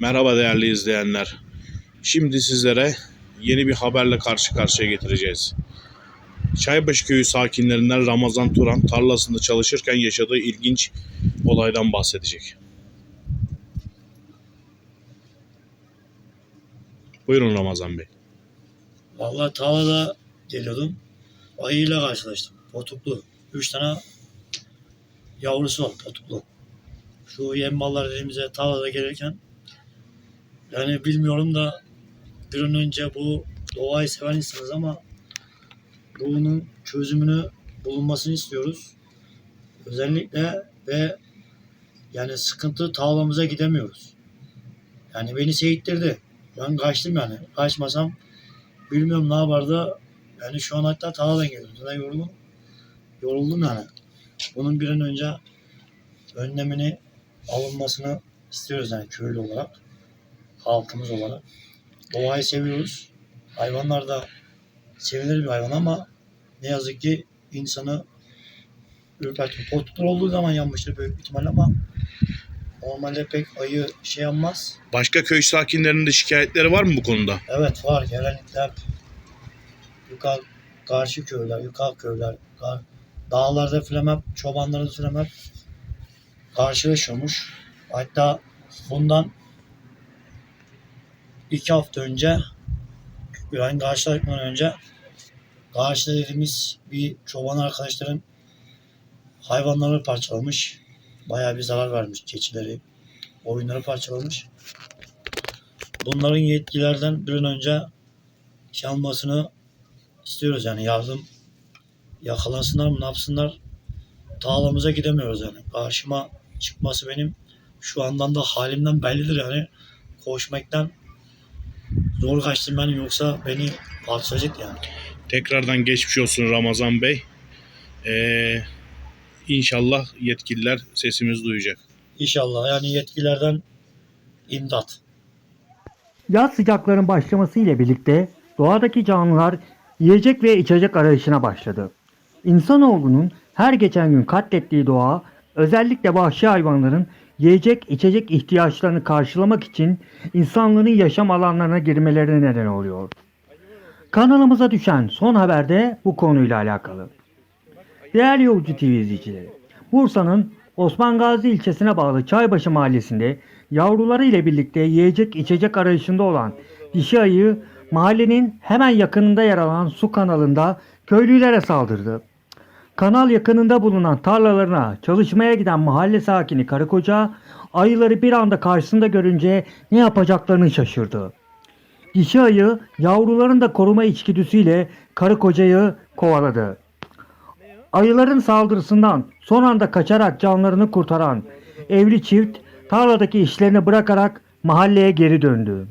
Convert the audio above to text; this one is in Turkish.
Merhaba değerli izleyenler. Şimdi sizlere yeni bir haberle karşı karşıya getireceğiz. Çaybaşı köyü sakinlerinden Ramazan Turan tarlasında çalışırken yaşadığı ilginç olaydan bahsedecek. Buyurun Ramazan Bey. Vallahi tavada geliyordum. Ayıyla karşılaştım. Potuklu. Üç tane yavrusu var potuklu. Şu yem ballar dediğimize tavada gelirken yani bilmiyorum da bir an önce bu doğayı seven insanız ama bunun çözümünü bulunmasını istiyoruz. Özellikle ve yani sıkıntı tavlamıza gidemiyoruz. Yani beni seyittirdi. Ben kaçtım yani. Kaçmasam bilmiyorum ne yapardı. Yani şu an hatta tağdan geliyorum. Zaten yoruldum. Yoruldum yani. Bunun bir an önce önlemini alınmasını istiyoruz yani köylü olarak. Halkımız olarak. Doğayı seviyoruz. Hayvanlar da sevilir bir hayvan ama ne yazık ki insanı ürpertiyor. Potuklar olduğu zaman yanmıştır büyük ihtimal ama normalde pek ayı şey yapmaz. Başka köy sakinlerinin de şikayetleri var mı bu konuda? Evet var genellikle hep yukarı karşı köyler, yukarı köyler, dağlarda filan hep çobanların filan hep karşılaşıyormuş. Hatta bundan iki hafta önce yani karşılaşmadan önce karşıda dediğimiz bir çoban arkadaşların hayvanları parçalamış. Bayağı bir zarar vermiş keçileri, oyunları parçalamış. Bunların yetkilerden bir an önce şey almasını istiyoruz yani yardım yakalansınlar mı ne yapsınlar tağlamıza gidemiyoruz yani karşıma çıkması benim şu andan da halimden bellidir yani koşmaktan zor kaçtım ben yoksa beni parçalayacak yani. Tekrardan geçmiş olsun Ramazan Bey. Ee, inşallah yetkililer sesimizi duyacak. İnşallah yani yetkilerden imdat. Yaz sıcakların başlaması ile birlikte doğadaki canlılar yiyecek ve içecek arayışına başladı. İnsanoğlunun her geçen gün katlettiği doğa özellikle vahşi hayvanların yiyecek içecek ihtiyaçlarını karşılamak için insanlığın yaşam alanlarına girmelerine neden oluyor. Kanalımıza düşen son haberde bu konuyla alakalı. Değerli Yolcu TV izleyicileri, Bursa'nın Osman Gazi ilçesine bağlı Çaybaşı mahallesinde yavruları ile birlikte yiyecek içecek arayışında olan dişi ayı mahallenin hemen yakınında yer alan su kanalında köylülere saldırdı. Kanal yakınında bulunan tarlalarına çalışmaya giden mahalle sakini karı koca ayıları bir anda karşısında görünce ne yapacaklarını şaşırdı. Dişi ayı yavruların da koruma içgüdüsüyle karı kocayı kovaladı. Ayıların saldırısından son anda kaçarak canlarını kurtaran evli çift tarladaki işlerini bırakarak mahalleye geri döndü.